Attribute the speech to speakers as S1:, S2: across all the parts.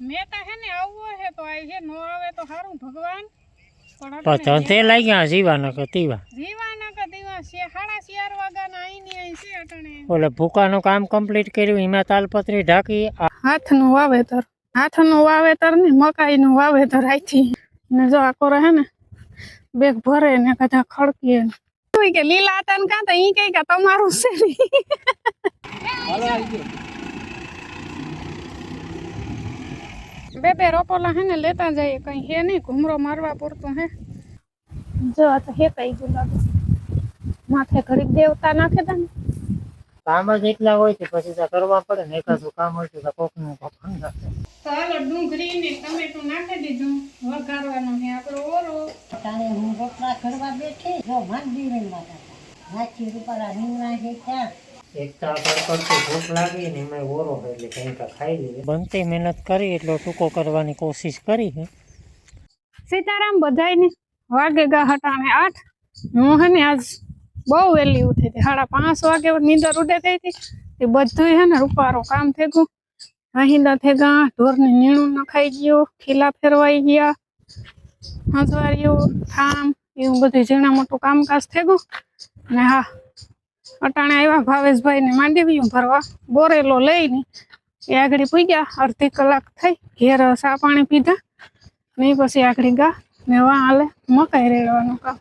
S1: Meta હે ને આવવો હે તો આવી હે નો આવે તો સારું ભગવાન. પણ
S2: ધંધે જીવાના કે તીવા
S1: જીવાના કે દીવા છે સાડા ચાર વાગ્યાના અહીંની અહીં છે અટાણે.
S2: ઓલે ભૂકાનું કામ કમ્પ્લીટ કર્યું એમાં તાલપત્રી ઢાંકી
S1: હાથનું વાવેતર હાથનું વાવેતર ને મકાઈનું વાવેતર આથી ને જો આ કોરે હે ને બેગ ભરે ને કદા ખડકીએ ને. કે લીલા હતા ને કાં તો ઈ કઈ કે તમારું છે બે બે રોપોલા હે ને લેતા જઈએ કઈ હે નહીં ઘૂમરો મારવા પૂરતું હે. જો આ તો હે કઈ ગુલાબ માથે ઘડીક દેવતા નાખે તા ને.
S2: કામ જ એટલા હોય છે પછી તો કરવા પડે ને એકાદું કામ હોય તો કોકનું ભફન થશે
S1: તો હાલો ડુંગળી ને ટમેટું નાખી દીધું વઘારવાનું હે આપણો ઓરો.
S3: તારે હું રોટલા કરવા બેઠી જો માંડી રહી માતા નાખી રૂપાળા રીંગણા છે ત્યાં
S2: એક તો ભૂખ લાગી ને એમાં ઓરો એટલે કંઈ ખાઈ લઈએ બનતી મહેનત કરી એટલો ટૂંકો કરવાની કોશિશ કરી છે.
S1: સીતારામ બધાયને વાગે ગા હટાણે આઠ. હું હે ને આજ બહુ વહેલી ઉઠી હતી. સાડા પાંચ વાગે નીંદર ઉડે થઈ હતી. એ બધું હે ને રૂપારો કામ થઈ ગયું. અહીંદા થઈ ગયા ઢોરની નીણું નખાઈ ગયું ખીલા ફેરવાઈ ગયા હંસવારીયું ઠામ એવું બધું ઝીણા મોટું કામકાજ થઈ ગયું. ને હા અટાણે આવ્યા ભાવેશભાઈ ને માંડવીયું ભરવા. બોરેલો લઈને એ આગળ પૂગ્યા. અડધી કલાક થઈ. ઘેર સા પાણી પીધા. ને પછી આગળ ગા. ને વા હાલે મકાઈ રેડવાનું કામ.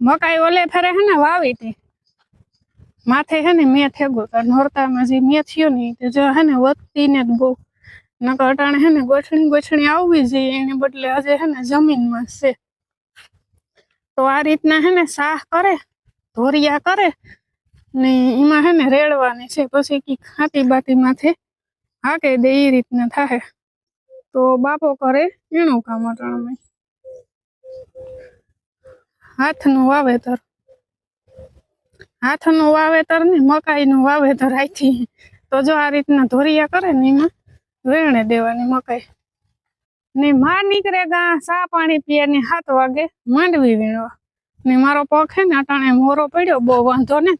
S1: મકાઈ ઓલે ફેરે હે ને વાવી હતી માથે હે ને મેં થેગો નોરતામાં જે મેં થયો ને તે જો હે ને વધતી ને બહુ. નકર અટાણે હે ને ગોઠણી ગોઠણી આવવી જોઈએ. એને બદલે હજે હે ને જમીનમાં છે. તો આ રીતના હે ને સાહ કરે. ધોરિયા કરે ને એમાં હે ને રેડવાની છે. પછી કી ખાતી બાતી માથે હાકે દે એ રીતના થાય તો બાપો કરે એનું કામ અટાણમાં હાથનું વાવેતર. હાથનું વાવેતર ને મકાઈનું વાવેતર આથી તો જો આ રીતના ધોરિયા કરે ને એમાં વેણે દેવાની મકાઈ. ને માં નીકળે ગા, સા પાણી પીએ ને સાત વાગે માંડવી વીણવા. ને મારો પગ છે ને અટાણે મોરો પડ્યો, બહુ વાંધો ને.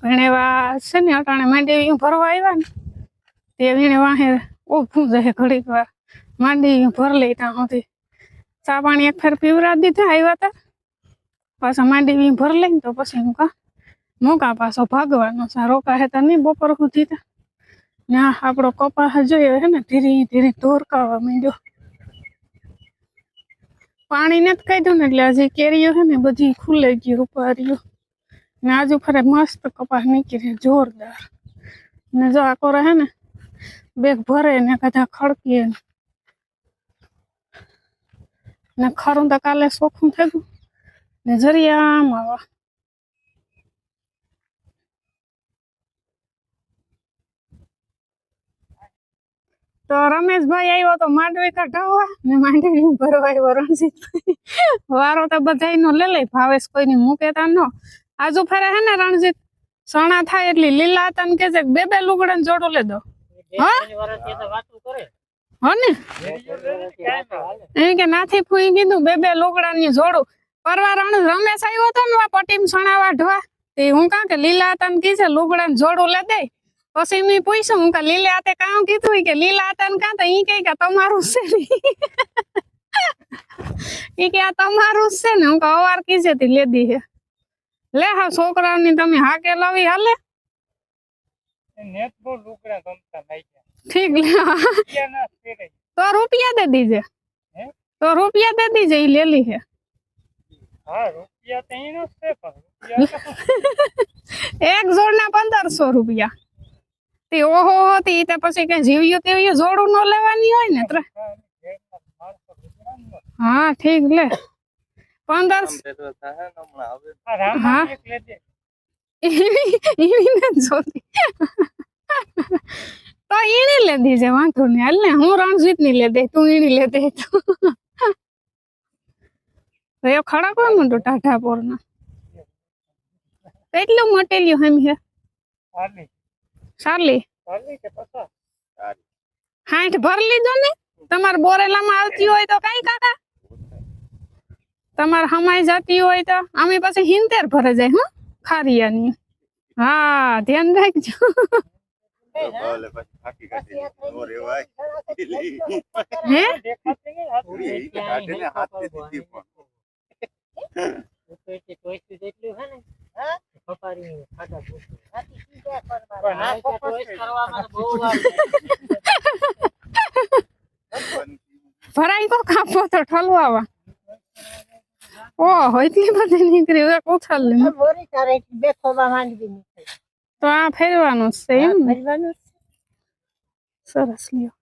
S1: ભણેવા છે ને અટાણે માંડવી ભરવા આવ્યા ને, તે વીણે વાહે ઓફું જાય ઘડીક વાર. માંડી ભર લઈ ત્યાં સુધી ચા પાણી એક ફેર પીવરા દીધા, આવ્યા તા. પાછા માંડી ભર લઈને તો પછી હું કા મોકા પાછો ભાગવાનો છે. રોકા હતા નહીં બપોર સુધી ને આપણો કપાસ જોયો હે ને, ધીરે ધીરે ધોરકાવા માંડ્યો. પાણી નથી કાઢ્યું ને એટલે હજી કેરીઓ છે ને બધી ખુલે ગયું રૂપારીઓ. ને આજુ ફરે મસ્ત કપાસ નીકળી જોરદાર. ને જો આ કોરે હે ને, બેગ ભરે ને કદા ખડકીએ ને. ને ખરું તો કાલે સોખું થઈ ગયું. ને જરી આમ આવા. તો રમેશભાઈ આવ્યો તો માંડવી કઢાવવા ને માંડવી ભરવા આવ્યો રણજીતભાઈ. વારો તો બધાયનો લે લે ભાવેશ કોઈની મૂકે તા નો. આજુ ફરે હે ને રણજીત સણા થાય એટલી લીલા હતા ને કે છે બે બે લુગડા જોડું લે દો. હા? હો ને? એમ કે નાથી ફૂઈ કીધું બે બે લુગડાની જોડું. પરવા રણ રમેશ આવ્યો હતો ને પટીમ સણા વાઢવા તે હું કાં કે લીલા હતા ને કી છે લુગડા જોડું લે દે. પછી મેં પૂછ્યું હું કે લીલા હાથે કામ કીધું ઈ કે લીલા હતા ને કાં તો ઈ કઈ કે તમારું છે ઈ કે આ તમારું જ છે ને. હું કે અવાર કીજે થી લેદી હે. લે હા છોકરાઓની તમે હાકે લાવી હાલે.
S2: નેટબોલ લુકડા ગમતા નાખ્યા
S1: ઠીક લે હા.
S2: ક્યાં ના ફેરે
S1: તો રૂપિયા દે દીજે.
S2: હે?
S1: તો રૂપિયા દે દીજે ઈ લેલી હે.
S2: હા રૂપિયા તો એનો જ છે પણ રૂપિયા
S1: એક જોડના પંદરસો રૂપિયા. તે ઓહો હતી તે પછી કઈ જીવ્યું તેવ્યું જોડું ન લેવાની હોય ને હા ઠીક લે. પંદર હા. તો ઈણી લેધી છે વાંધો નહીં હાલ ને હું રણજીતની લે દે તું ઈણી લે દે. તો એ ખડા કોઈ મોટું ટાઢા પોર ના કેટલું મટેલિયું હેમ હે? સાલી. હાઠ ભર લીધો ને? તમારે બોરેલામાં આવતી હોય તો કઈ કાકા? તમારે હમાઈ જતી હોય તો? અમે પછી હિંતેર ભરે જાય હો ખારિયાની. હા ધ્યાન રાખજો. હે?
S2: તો તો વાર
S4: પણ
S1: ભરાઈ કો કાપો તો ઠલવાવા. ઓહો એટલી બધી નીકળી એક ઉથલ લે
S3: આ બોરી તારે બે ખોબા માંડવી નીકળી.
S1: તો આ ફેરવાનું જ છે એમ
S3: ફેરવાનું
S1: ને
S3: ભરવાનું જ છે.
S1: સરસ લ્યો.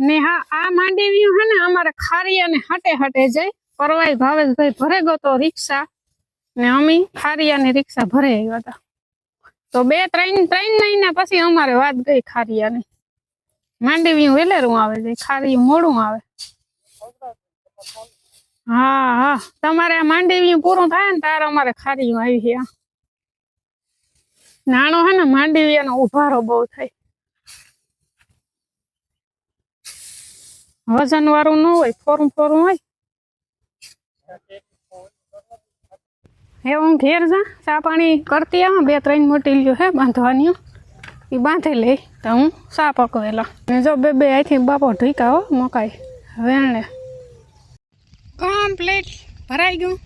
S1: ને હા, આ માંડવીયું હે ને અમારે ખારી અને હટે હટે જાય. પરવાય ભાવેશભાઈ ભરે ગયો તો રિક્ષા. ને અમી અને રિક્ષા ભરે આવ્યા હતા. તો બે, ત્રણ ત્રણ મહિના પછી અમારે વાત ગઈ ખારિયાની. માંડવીયું વેલેરું આવે છે ખારી મોડું આવે. હા હા, તમારે આ માંડવ્યું પૂરું થાય ને તારે અમારે ખારીયું આવી છે. નાનો હે ને માંડવીયાનો ઉભારો બહુ થાય. વજન વાળું ન હોય ફોરું ફોરું હોય. હે, હું ઘેર જા, ચા પાણી કરતી આવ, બે ત્રણ મોટી લ્યો હે બાંધવાની. એ બાંધી લઈ તો હું ચા પકવેલા. ને જો બે બે અહીંથી બાપો ઢીકા હો, મકાઈ. વેણે કમ્પ્લીટ ભરાઈ ગયું.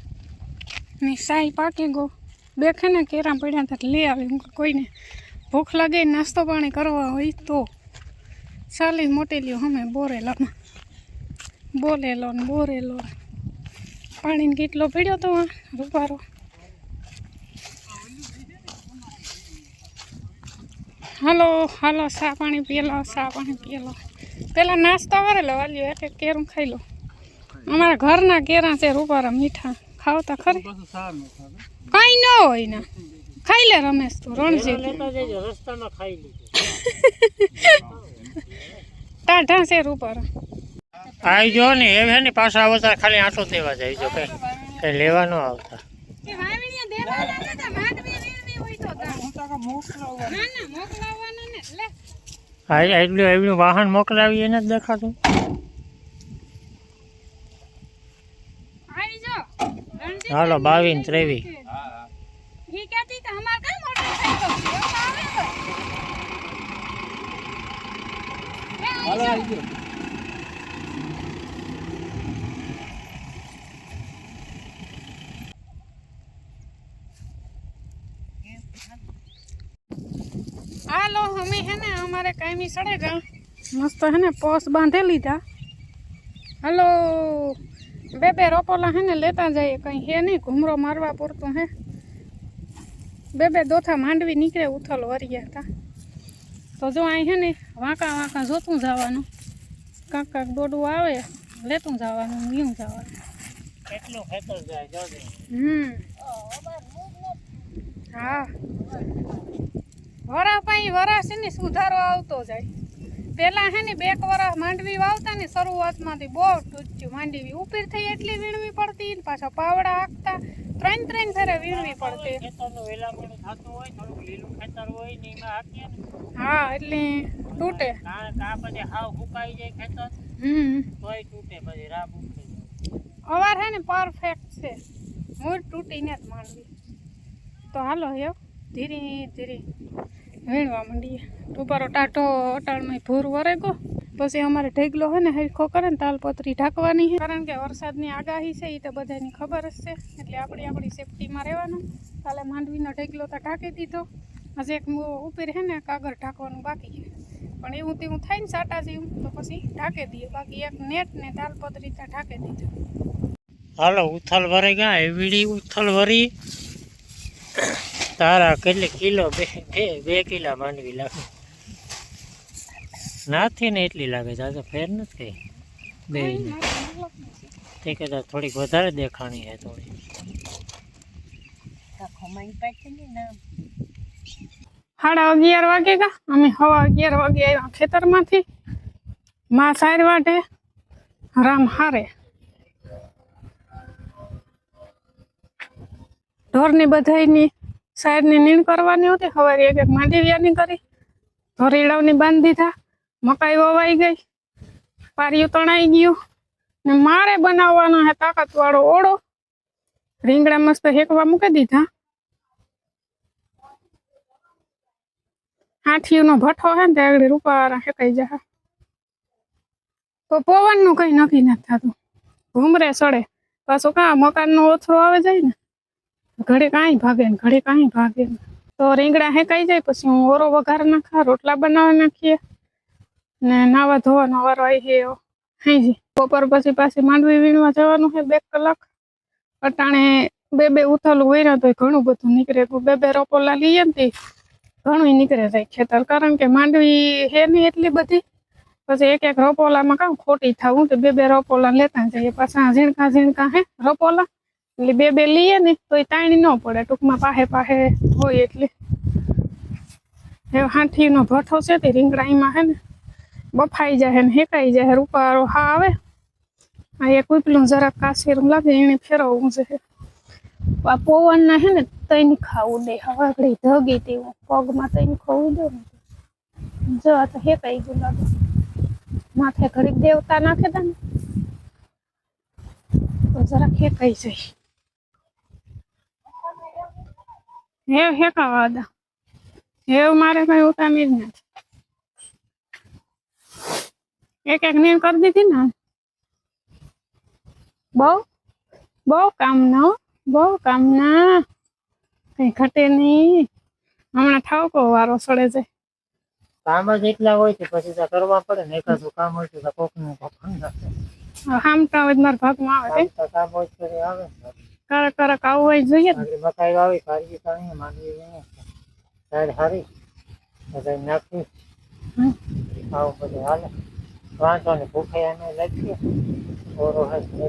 S1: ને સાઈ પાકી ગયો. દેખે ને કેરા પડ્યા હતા લઈ આવી. હું કોઈને ભૂખ લાગે, નાસ્તો પાણી કરવા હોય તો. ચાલી મોટી લ્યો અમે બોરેલામાં. બોલેલો ને બોરેલો પાણીને કેટલો પીડ્યો તો રૂપારો? હાલો હાલો સા પાણી પીએલો સા પાણી પીએલો. પેલા નાસ્તો કરેલો વાલ્યો એટલે કેરું ખાઈ લો અમારા ઘરના કેરા છે રૂપારા મીઠા. ખાવતા ખરી? કઈ ન હોય ને. ખાઈ લે રમેશ તું રણજીત ટાઢા છે રૂપારા.
S2: આઈ જો ને એ છે ને પાછા આવતા ખાલી આંટો દેવા જાય જો કઈ કઈ લેવા ન આવતા. આ એટલું એવડું વાહન મોકલાવી એને જ દેખાતું. હાલો બાવીસ ત્રેવીસ
S1: ઈ કહેતી કે અમાર કઈ મોટરસાઇકલ છે? એવું આવે તો. હાલો અમે હે ને અમારે કાયમી સડેગા મસ્ત હે ને પોસ બાંધી લીધા. હલો બે બે રોપોલા હે ને લેતા જઈએ કઈ હે નહીં ઘૂમરો મારવા પૂરતું હે. બે બે દોથા માંડવી નીકળે ઉથલ વરિયા હતા તો જો અહીં હે ને વાંકા વાંકા જોતું જવાનું. કાંક કાંક દોડવું આવે લેતું જવાનું વીવું જવાનું.
S2: કેટલું ખેતર જાય જોજે
S1: હમ. હા. વરા પાઈ વરાશીની સુધારો આવતો જાય. પેલા હે ને બે વરા માંડવી વાવતા ને શરૂઆતમાંથી બહુ ટૂંચ્યું માંડવી ઉપીર થઈ એટલી વીણવી પડતી ને પાછા પાવડા હાંકતા. ત્રણ ત્રણ ફેરે વીણવી પડતી. હા એટલે તૂટે. અવાર હે ને પરફેક્ટ છે. મૂળ તૂટીને જ માંડવી. તો હાલો હેવ ધીરે ધીરે. વીણવા માંડીએ. ટુપારો ટાટો અટાણમાં ભૂર વરે ગો પછી અમારે ઢેગલો હોય ને હરખો કરે ને તાલપત્રી ઢાંકવાની કારણ કે વરસાદની આગાહી છે એ તો બધાની ખબર જ છે. એટલે આપણી આપણી સેફટીમાં રહેવાનું. કાલે માંડવીનો ઢેગલો તો ઢાંકી દીધો. હજી એક ઉપર છે ને કાગળ ઢાંકવાનું બાકી છે. પણ એવું તેવું થાય ને સાટા જેવું, તો પછી ઢાંકી દઈએ. બાકી એક નેટ ને તાલપત્રી તો ઢાંકી દીધો.
S2: હાલો, ઉથલ ભરે ગયા. એવડી ઉથલ ભરી તારા કેટલી કિલો બે બે કિલા માંડવી લાગે. નાથી ને એટલી લાગે છે ફેર નથી કઈ. બે તે કદાચ થોડીક વધારે દેખાણી છે થોડી.
S1: સાડા અગિયાર વાગે કા? અમે હવા અગિયાર વાગે આવ્યા ખેતરમાંથી. મા સાર વાટે રામ હારે. ઢોરની બધાની સાઈડની નીણ કરવાની હતી સવારે એક એક માંડવિયાની કરી. ઢોરીડાવની બાંધી દીધા, મકાઈ વવાઈ ગઈ, પારિયું તણાઈ ગયું. ને મારે બનાવવાનો હે તાકાતવાળો ઓળો. રીંગણા મસ્ત હેકવા મૂકી દીધા. હાથીનો ભઠ્ઠો હે ને ત્યાં આગળ રૂપાવાળા હેકાઈ જાય તો પવનનું કઈ નક્કી નથી થતું. ઘૂમરે સડે. પાછું કા મકાનનો ઓથરો આવે જાય ને? ઘડી કાંઈ ભાગે ને, ઘડી કાંઈ ભાગે તો રીંગણા હેકાઈ જાય, પછી હું ઓરો વઘાર નાખા, રોટલા બનાવી નાખીએ. ને નાવા ધોવાનો વારો આવી છે હાઈજી બપોર પછી પાછી માંડવી વીણવા જવાનું છે બે કલાક. અટાણે બે બે ઉથલું હોય તો ઘણું બધું નીકળે. બે બે રોપોલા લઈએ ને ઘણું નીકળે જાય ખેતર. કારણ કે માંડવી હે નહીં એટલી બધી. પછી એક એક રોપોલામાં કામ ખોટી થવું તો બે બે રોપોલા લેતા જઈએ. પાછા ઝીણકા ઝીણકા હે રોપોલા. એટલે બે બે લઈએ ને તો એ તાણી ન પડે, ટૂંકમાં પાહે પાહે હોય એટલે. એ હાથીનો ભઠ્ઠો છે તે રીંગણા એમાં હે ને, બફાઈ જાય ને હેકાઈ જાય રૂપારો હા આવે. આ એક ઉપલું જરાક કાશીરું લાગે, એને ફેરવવું છે. આ પવન ના હે ને તૈન ખાવું દે હવાગડી ધગી તેવું, પગમાં તૈન ખાવું દે ને જો આ તો હેકાઈ ગયું લાગે. માથે ઘડીક દેવતા નાખે તા ને, તો જરાક હેકાઈ જાય. હેવ હેકાવા દા હેવ મારે કઈ ઉતામી જ નથી એક એક નીણ કરી દીધી ને બહુ બહુ કામ ના હો, બહુ કામના કઈ ઘટે નહીં હમણાં ઠાવકો વારો સડે છે
S2: કામ જ એટલા હોય છે પછી તો કરવા પડે ને એકાદું કામ હોય તો કોકનું
S1: હામટા હોય તો મારા ભાગમાં આવે
S2: કામ હોય તો આવે ને
S1: કડક કડક જોઈએ
S2: મકાઈ વાવી કાઢી કાઢી માંડવી વીણે. સાઈડ હારી. બધા નાખી. આવું બધું હાલે. વાંચો ને ભૂખે એને લખીએ ઓરો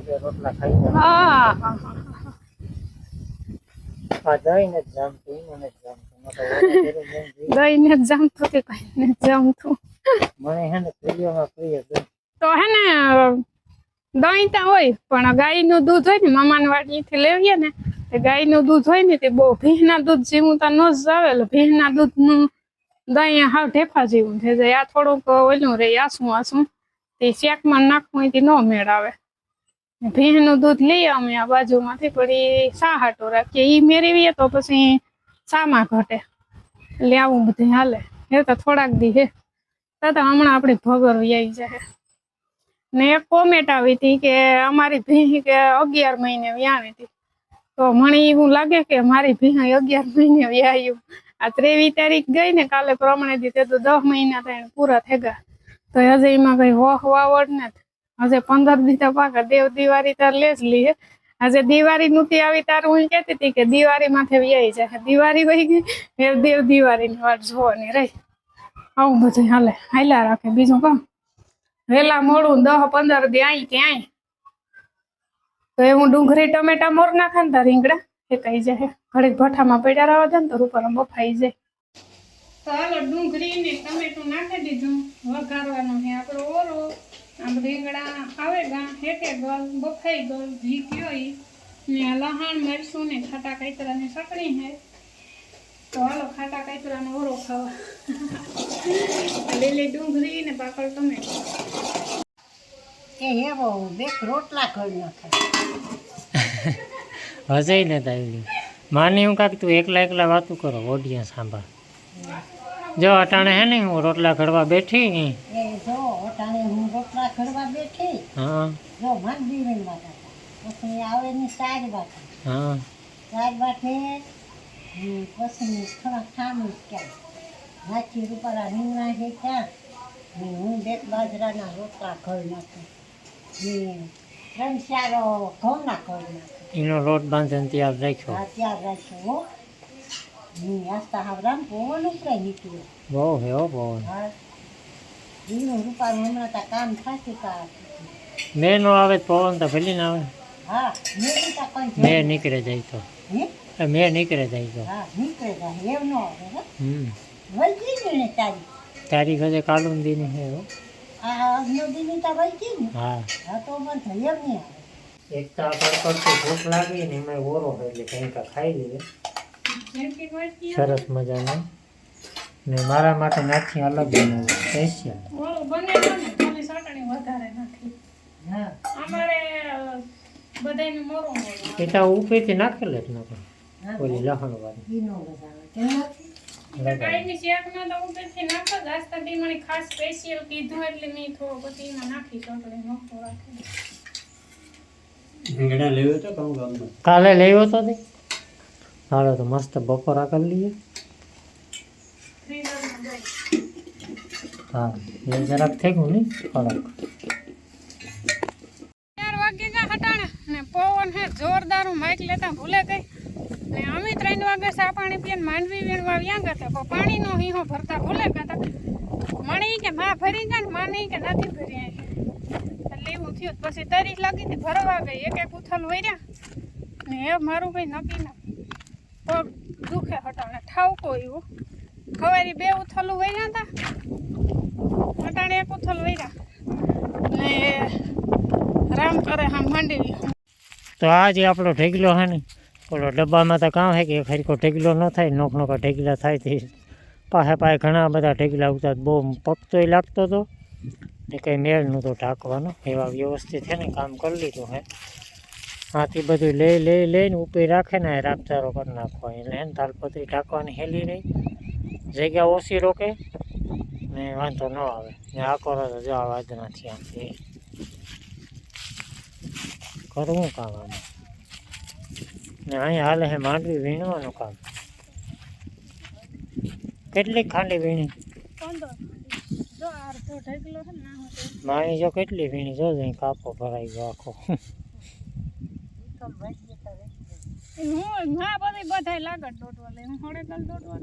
S2: બે રોટલા ખાઈ જાય
S1: આ
S2: દઈને જમતું જ જમતું. એને જ જમતું
S1: કે કઈ ને જમતું.
S2: મને હે ને પ્રિયમાં પ્રિય
S1: તો હે ને દહીં ત્યાં હોય, પણ ગાયનું દૂધ હોય ને, મામાની વાડીથી લેવીએ ને તે ગાયનું દૂધ હોય ને, તે બહુ ભીહના દૂધ જેવું ત્યાં ન જ આવે, એટલે ભીહના દૂધનું દહીં હાવ ઢેફા જેવું થઈ જાય. આ થોડુંક ઓલું રે, આસું આસું. તે શેકમાં નાખવું તે ન મેળ આવે ભીંનું દૂધ લઈએ અમે આ બાજુમાંથી, પણ એ શા હાટું રાખીએ? એ મેળવીએ તો પછી શામાં ઘટે. એટલે આવું બધું હાલે. એ તો થોડાક દી હે. તો હમણાં આપણી ભગર આવી જાય ને એક કોમેન્ટ આવી હતી કે અમારી ભીહ કે અગિયાર મહિને વ્યાણી હતી. તો મને એવું લાગે કે મારી ભીહ અગિયાર મહિને વ્યાયું. આ ત્રેવીસ તારીખ ગઈ ને કાલે પ્રમાણે દીધે તો દસ મહિના થઈને પૂરા થઈ ગયા. તો હજે એમાં કઈ વહ વાવડ ને હજે પંદર દીધા પાક દેવ દિવાળી તાર લે જ લઈએ આજે દિવાળી નહોતી આવી તાર હું કહેતી હતી કે દિવાળી માથે વ્યાઈ જાય. દિવાળી વહી ગઈ દેવ દિવાળીની વાત જોવાની રહી. આવું બધું હાલે. હાલ્યા રાખે. બીજું કામ? વેલા મોડું દહ પંદર દી આઈ ક્યાંય. તો એ હું ડુંગળી, ટમેટા મોર નાખે ને તાર રીંગણા એ કઈ જાય. ઘડીક ભઠ્ઠામાં પડ્યા રહેવા દે ને તો ઉપર બફાઈ જાય. તો હાલો ડુંગળી ને ટમેટું નાખી દીધું. વઘારવાનું છે આપણો ઓરો. આમ રીંગણા આવે ગા હેકે ગલ બફાઈ ગલ ઘી ઈ. ને લહાણ મરસું ને ખાટા કાતરાની સકડી છે. તો હાલો ખાટા કાતરાનો ઓરો ખાવા. લીલી ડુંગળી ને પાકળ ટમેટું.
S3: કે એવો બે રોટલા કરી નાખે
S2: હજાય ને આવી માની હું કાક તું એકલા એકલા વાતું કરો ઓડિયન્સ સાંભળ. જો અટાણે હે ને હું રોટલા ઘડવા બેઠી
S3: એ જો અટાણે હું રોટલા ઘડવા બેઠી.
S2: હા.
S3: જો માંડી વીણવા હતા પછી આવે ની સાજ બાટે
S2: હા.
S3: ચાર બાટે પછી થોડા ખાનું ક્યાં નાચી રૂપારા રીંગણા છે ત્યાં ને હું બે બાજરાના રોટલા કરી નાખું ને ત્રણ ચાર ઘઉંના કરી નાખું
S2: એનો લોટ બાંધીને તૈયાર રાખ્યો.
S3: આ ત્યાર રાખ્યો હો. ને આસ્તા હાવરામ પવન ઉપરાય નીકળ્યો.
S2: બહુ હે હો બહુ
S3: હા. એનું રૂપારું હમણાં તા કામ થશે કા
S2: મેં નો આવે પવન તો ભલી ના આવે.
S3: હા મેં
S2: નીકળે જાય તો.
S3: હે?
S2: મેં નીકળે જાય
S3: ગયો તારી.
S2: તારી ઘરે કાલું દીની હે હો.
S3: આ નદીની તા વળગી ને.
S2: હા.
S3: હા તો મને એમ નહીં આવે.
S2: એક તો આપણે કડકડતી ભૂખ લાગી ને એમાં ઓરો હોય એટલે કંઈક ખાઈ લઈએ સરસ મજાનો. ને મારા માટે નાખી અલગ બનાવું સ્પેશિયલ
S1: ઓલું બને છે ને ખાલી ચટણી વધારે નાખી.
S3: હા.
S1: અમારે અ, બધાયને મોરું મોરું
S2: એ તો ઉપરથી નાખેલ જ
S3: હા
S2: ઓલી લહણ વાળી
S3: ઈનો બધાવે તેમાંથી
S1: કાંઈની શેકમાં તો ઉપરથી નાખો જ. આજ તો દી મને ખાસ સ્પેશિયલ કીધું એટલે મેં થોડો પછી એમાં નાખી ચટણી નખો રાખી
S2: કાલે લેવો તો તે હાલો તો મસ્ત બપોરા કરી લઈએ
S1: ફ્રીઝરમાં દઈ
S2: હા એ જરાક થઈ ગયું ને કડક
S1: ચાર વાગે ગયા હટાણે ને પવન હે જોરદાર હું માઇક લેતા ભૂલે ગઈ ને અમે ત્રણ વાગે સા પાણી પીએ માંડવી વીણવા વ્યાં ગયા પણ પાણીનો હીહો ભરતા ભૂલે ગયા મને કે માં ભરી ગયા ને માં નહીં કે નથી ભરી એટલે એવું થયું. પછી તારીખ લાગી હતી ભરવા ગઈ. એક એક ઉથલ વર્યા ને એ મારું ભાઈ નક્કી ના પગ દુખે હટાણે ઠાવકો એવો ખવારી બે ઉથલું વર્યા હતા. હટાણે એક ઉથલ વર્યા ને રામ કરે હા માંડવી.
S2: તો આજે આપણો ઢેગલો છે ને ઓલો ડબ્બામાં તો કામ છે કે ખરીકો ઢેગલો ન થાય નોખ નોખા ઢેગલા થાય તે પાસે પાસે ઘણા બધા ઢેગલા ઉતા બહુ પકતોય લાગતો હતો ને કંઈ મેળ નહોતો ઢાંકવાનો, એવા વ્યવસ્થિત છે ને, કામ કરી લીધું હે. આથી બધું લઈ લઈ, લઈને ઉપર રાખે ને, રાપચારો કરી નાખવા એટલે હે ને, તાલપત્રી ઢાંકવાની હેલી રહી. જગ્યા ઓછી રોકે ને વાંધો ન આવે. ને આ કરો તો જો આ વાદ નથી. આમથી કરવું કામ આમાં. ને અહીંયા હાલે છે માંડવી વીણવાનું કામ. કેટલી ખાંડી વીણી? માણી જો કેટલી વીણી? જો અહીં કાપો ભરાઈ ગયો આખો.
S1: હું હા બધી બધાય લાગત દોડવા લે હું હોડે કલ દોડવા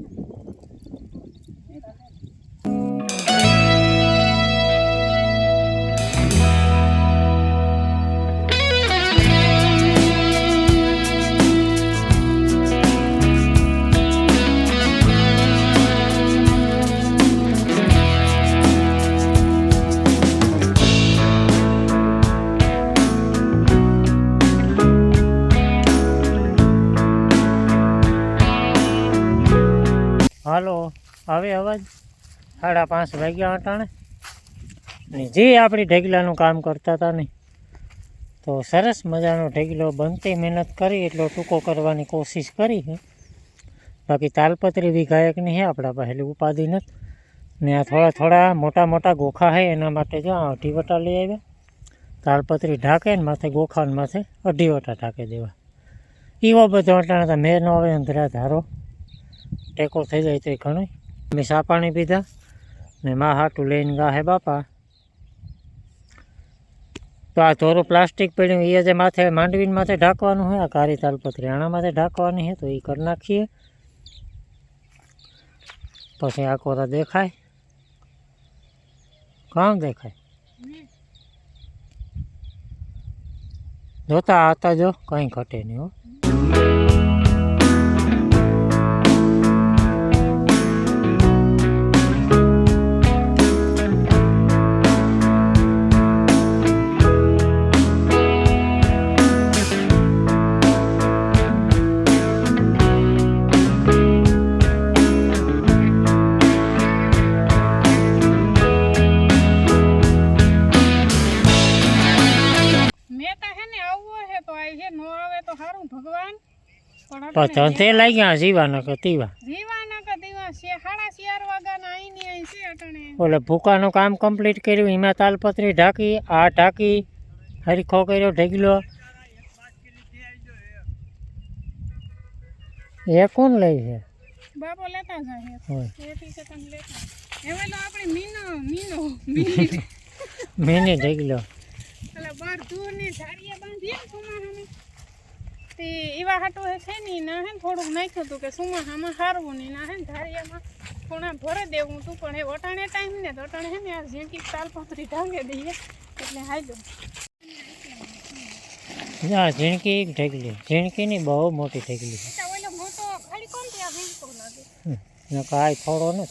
S2: આવે અવાજ? સાડા પાંચ વાગ્યા અટાણે. ને જે આપણી ઢેગલાનું કામ કરતા હતા ને, તો સરસ મજાનો ઢેગલો બનતી મહેનત કરી, એટલો ટૂંકો કરવાની કોશિશ કરી છે બાકી તાલપત્રી બી ગાયકની છે આપણા પહેલી ઉપાધિ નથી. ને આ થોડા થોડા મોટા મોટા ગોખા છે એના માટે જો આ અઢી વટા લઈ આવ્યા. તાલપત્રી ઢાંકે ને માથે ગોખા ને માથે અઢી વટા ઢાંકી દેવા. એવો બધો અટાણે મેં ન આવે અંધરા ધારો ટેકો થઈ જાય તો એ ઘણું મેં સા પાણી પીધા ને મા હાટું લઈને ગાહે બાપા. તો આ થોડું પ્લાસ્ટિક પડ્યું એ જે માથે માંડવીને માથે ઢાંકવાનું હોય આ કારી તાલપત્રી આના માથે ઢાંકવાની છે તો એ કરી નાખીએ. પછી આ કોરા દેખાય. કામ દેખાય? જોતા આવતા જો કંઈ ઘટે નહીં હો.
S1: પણ
S2: પણ
S1: અટાણે
S2: ધંધે લાગ્યા જીવાના કે તીવા
S1: જીવાના કે દીવા છે સાડા ચાર વાગ્યાના અહીં ની અહીં છે અટાણે
S2: ઓલે ભૂકાનું કામ કમ્પ્લીટ કર્યું એમાં તાલપત્રી ઢાંકી આ ઢાંકી હરીખો કર્યો ઢગલો એ કોણ લે છે
S1: બાપો લેતા જાય
S2: હોય
S1: એથી છે તમે લેતા હવે તો આપણે મીનો મીનો મીની
S2: મેને ઢગલો
S1: એટલે બાર દૂરની ઝાડીએ બાંધીએ ને તે એવા હાટો હે છે ને ના હે થોડુંક નાખ્યું હતું કે સુમાહામાં હારવું નહીં ના હે ને ધારિયામાં ખૂણા ભરે દેવું હતું પણ એ વટાણે ટાઈમ ને તો વટાણે હે ને આ ઝીંકી તાલપત્રી ઢાંગે દઈએ એટલે હાજો
S2: ના ઝીણકી એક ઢગલી ઝીણકીની બહુ મોટી ઢગલી
S1: મોટો ખાલી કોણ ત્યાં
S2: કાંઈ થોડો ને.